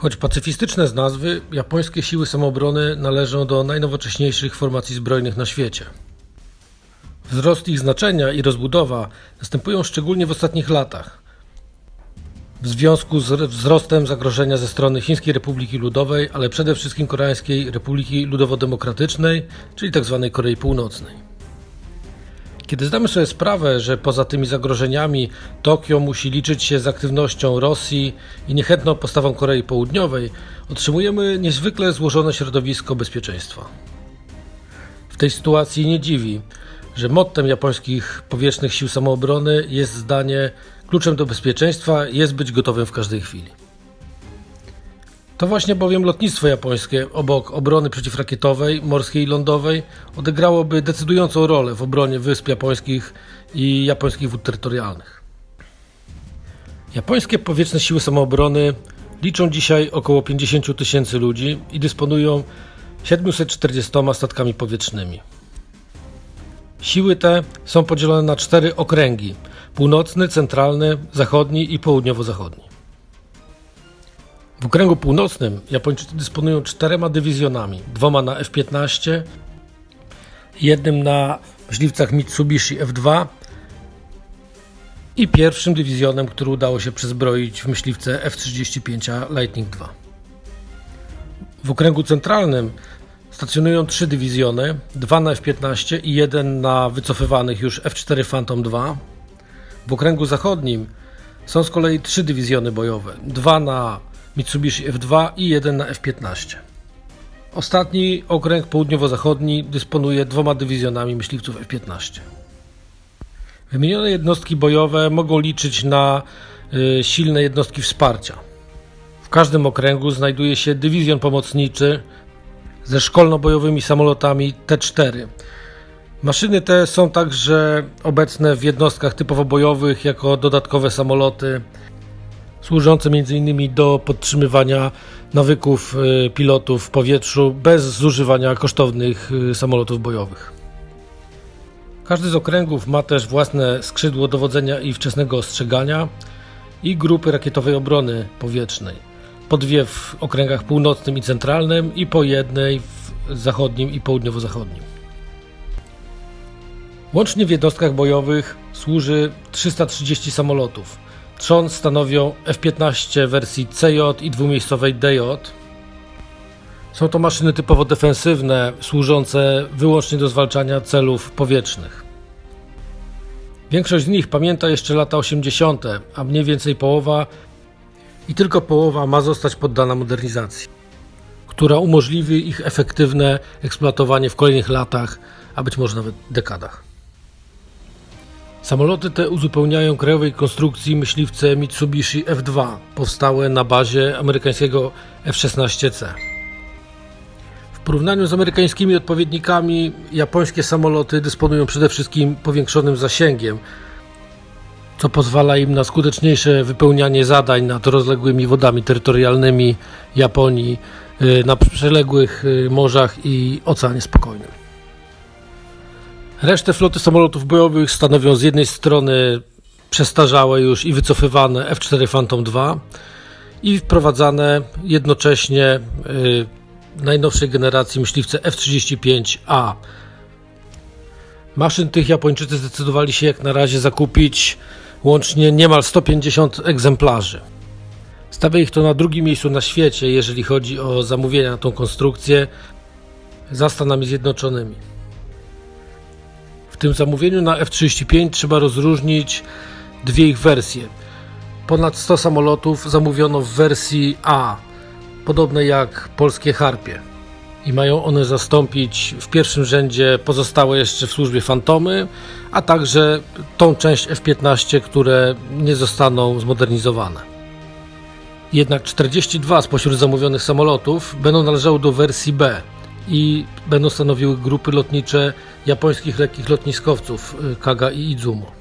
Choć pacyfistyczne z nazwy, japońskie siły samoobrony należą do najnowocześniejszych formacji zbrojnych na świecie. Wzrost ich znaczenia i rozbudowa następują szczególnie w ostatnich latach. W związku z wzrostem zagrożenia ze strony Chińskiej Republiki Ludowej, ale przede wszystkim Koreańskiej Republiki Ludowo-Demokratycznej, czyli tzw. Korei Północnej. Kiedy zdamy sobie sprawę, że poza tymi zagrożeniami Tokio musi liczyć się z aktywnością Rosji i niechętną postawą Korei Południowej, otrzymujemy niezwykle złożone środowisko bezpieczeństwa. W tej sytuacji nie dziwi, że mottem japońskich powietrznych sił samoobrony jest zdanie kluczem do bezpieczeństwa jest być gotowym w każdej chwili. To właśnie bowiem lotnictwo japońskie, obok obrony przeciwrakietowej, morskiej i lądowej, odegrałoby decydującą rolę w obronie wysp japońskich i japońskich wód terytorialnych. Japońskie powietrzne siły samoobrony liczą dzisiaj około 50 tysięcy ludzi i dysponują 740 statkami powietrznymi. Siły te są podzielone na cztery okręgi: północny, centralny, zachodni i południowo-zachodni. W okręgu północnym Japończycy dysponują czterema dywizjonami: dwoma na F-15, jednym na myśliwcach Mitsubishi F-2 i pierwszym dywizjonem, który udało się przezbroić w myśliwce F-35 Lightning II. W okręgu centralnym stacjonują trzy dywizjony, dwa na F-15 i jeden na wycofywanych już F-4 Phantom II. W okręgu zachodnim są z kolei trzy dywizjony bojowe, dwa na Mitsubishi F-2 i jeden na F-15. Ostatni okręg południowo-zachodni dysponuje dwoma dywizjonami myśliwców F-15. Wymienione jednostki bojowe mogą liczyć na y, silne jednostki wsparcia. W każdym okręgu znajduje się dywizjon pomocniczy ze szkolno-bojowymi samolotami T-4. Maszyny te są także obecne w jednostkach typowo bojowych jako dodatkowe samoloty służące m.in. do podtrzymywania nawyków y, pilotów w powietrzu bez zużywania kosztownych y, samolotów bojowych. Każdy z okręgów ma też własne skrzydło dowodzenia i wczesnego ostrzegania i grupy rakietowej obrony powietrznej. Po dwie w okręgach północnym i centralnym i po jednej w zachodnim i południowo-zachodnim. Łącznie w jednostkach bojowych służy 330 samolotów. Trzon stanowią F-15 wersji CJ i dwumiejscowej DJ. Są to maszyny typowo defensywne, służące wyłącznie do zwalczania celów powietrznych. Większość z nich pamięta jeszcze lata 80., a mniej więcej połowa i tylko połowa ma zostać poddana modernizacji, która umożliwi ich efektywne eksploatowanie w kolejnych latach, a być może nawet dekadach. Samoloty te uzupełniają krajowej konstrukcji myśliwce Mitsubishi F-2, powstałe na bazie amerykańskiego F-16C. W porównaniu z amerykańskimi odpowiednikami, japońskie samoloty dysponują przede wszystkim powiększonym zasięgiem, co pozwala im na skuteczniejsze wypełnianie zadań nad rozległymi wodami terytorialnymi Japonii, y, na przyległych y, morzach i Oceanie Spokojnym. Resztę floty samolotów bojowych stanowią z jednej strony przestarzałe już i wycofywane F-4 Phantom II i wprowadzane jednocześnie y, najnowszej generacji myśliwce F-35A. Maszyn tych Japończycy zdecydowali się jak na razie zakupić łącznie niemal 150 egzemplarzy. Stawia ich to na drugim miejscu na świecie, jeżeli chodzi o zamówienia na tą konstrukcję za Stanami Zjednoczonymi. Tym zamówieniu na F-35 trzeba rozróżnić dwie ich wersje. Ponad 100 samolotów zamówiono w wersji A, podobnej jak polskie Harpie. I mają one zastąpić w pierwszym rzędzie pozostałe jeszcze w służbie Fantomy, a także tą część F-15, które nie zostaną zmodernizowane. Jednak 42 spośród zamówionych samolotów będą należały do wersji B i będą stanowiły grupy lotnicze japońskich lekkich lotniskowców y, Kaga i Izumo.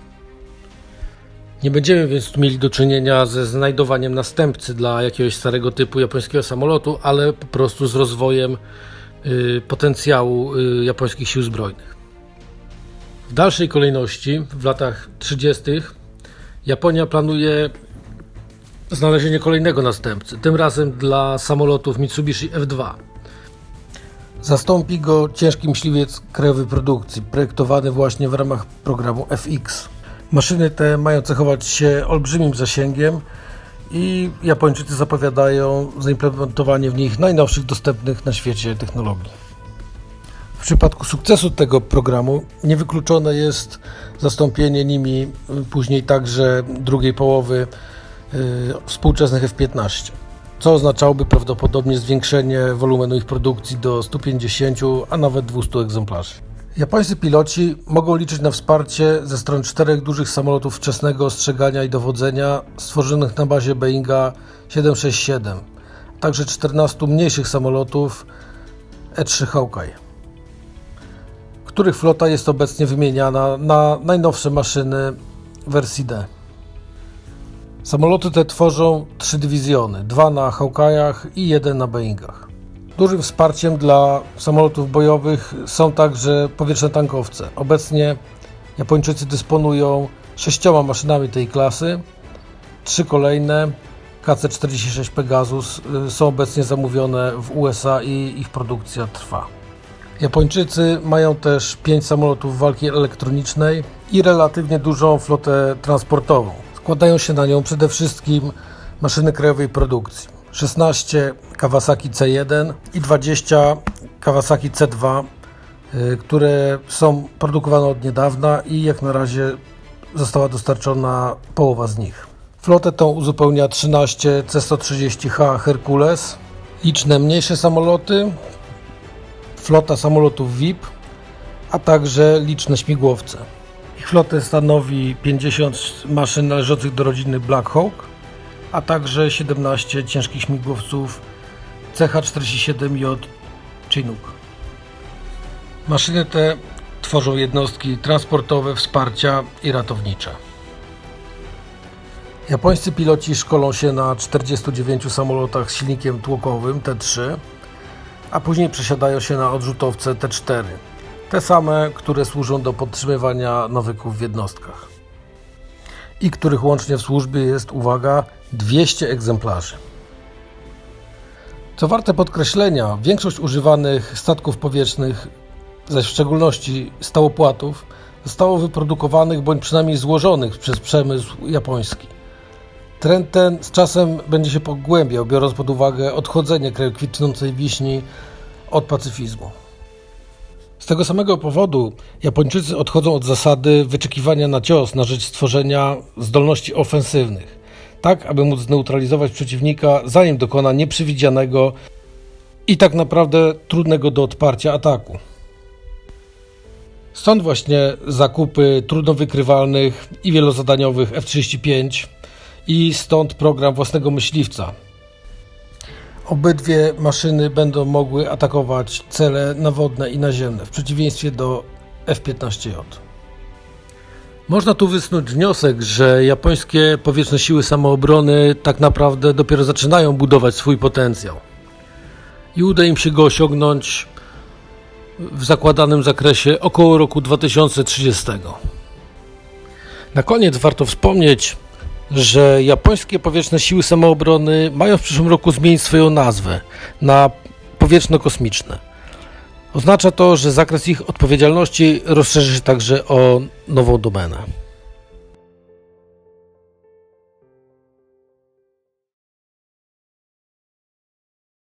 Nie będziemy więc tu mieli do czynienia ze znajdowaniem następcy dla jakiegoś starego typu japońskiego samolotu, ale po prostu z rozwojem y, potencjału y, japońskich sił zbrojnych. W dalszej kolejności, w latach 30., Japonia planuje znalezienie kolejnego następcy, tym razem dla samolotów Mitsubishi F2. Zastąpi go ciężki myśliwiec krajowej produkcji, projektowany właśnie w ramach programu FX. Maszyny te mają cechować się olbrzymim zasięgiem i Japończycy zapowiadają zaimplementowanie w nich najnowszych dostępnych na świecie technologii. W przypadku sukcesu tego programu niewykluczone jest zastąpienie nimi później także drugiej połowy yy, współczesnych F-15, co oznaczałoby prawdopodobnie zwiększenie wolumenu ich produkcji do 150, a nawet 200 egzemplarzy. Japońscy piloci mogą liczyć na wsparcie ze strony czterech dużych samolotów wczesnego ostrzegania i dowodzenia stworzonych na bazie Boeinga 767, a także 14 mniejszych samolotów E-3 Hawkeye których flota jest obecnie wymieniana na najnowsze maszyny wersji D. Samoloty te tworzą trzy dywizjony, dwa na Hawkeye'ach i jeden na Boeingach. Dużym wsparciem dla samolotów bojowych są także powietrzne tankowce. Obecnie Japończycy dysponują sześcioma maszynami tej klasy. Trzy kolejne KC-46 Pegasus y, są obecnie zamówione w USA i ich produkcja trwa. Japończycy mają też 5 samolotów walki elektronicznej i relatywnie dużą flotę transportową. Składają się na nią przede wszystkim maszyny krajowej produkcji. 16 Kawasaki C1 i 20 Kawasaki C2, y, które są produkowane od niedawna i jak na razie została dostarczona połowa z nich. Flotę tą uzupełnia 13 C-130H Hercules, liczne mniejsze samoloty, flota samolotów VIP, a także liczne śmigłowce. Ich flotę stanowi 50 maszyn należących do rodziny Black Hawk, a także 17 ciężkich śmigłowców CH-47J Chinook. Maszyny te tworzą jednostki transportowe, wsparcia i ratownicze. Japońscy piloci szkolą się na 49 samolotach z silnikiem tłokowym T3, a później przesiadają się na odrzutowce T4. Te same, które służą do podtrzymywania nawyków w jednostkach. I których łącznie w służbie jest, uwaga, 200 egzemplarzy. Co warte podkreślenia, większość używanych statków powietrznych, zaś w szczególności stałopłatów, zostało wyprodukowanych bądź przynajmniej złożonych przez przemysł japoński. Trend ten z czasem będzie się pogłębiał, biorąc pod uwagę odchodzenie kraju kwitnącej wiśni od pacyfizmu. Tego samego powodu Japończycy odchodzą od zasady wyczekiwania na cios na rzecz stworzenia zdolności ofensywnych, tak aby móc zneutralizować przeciwnika, zanim dokona nieprzewidzianego i tak naprawdę trudnego do odparcia ataku. Stąd właśnie zakupy trudno wykrywalnych i wielozadaniowych F-35 i stąd program własnego myśliwca. Obydwie maszyny będą mogły atakować cele nawodne i naziemne, w przeciwieństwie do F-15J. Można tu wysnuć wniosek, że japońskie powietrzne siły samoobrony tak naprawdę dopiero zaczynają budować swój potencjał. I uda im się go osiągnąć w zakładanym zakresie około roku 2030. Na koniec warto wspomnieć, że japońskie powietrzne siły samoobrony mają w przyszłym roku zmienić swoją nazwę na powietrzno-kosmiczne. Oznacza to, że zakres ich odpowiedzialności rozszerzy się także o nową domenę.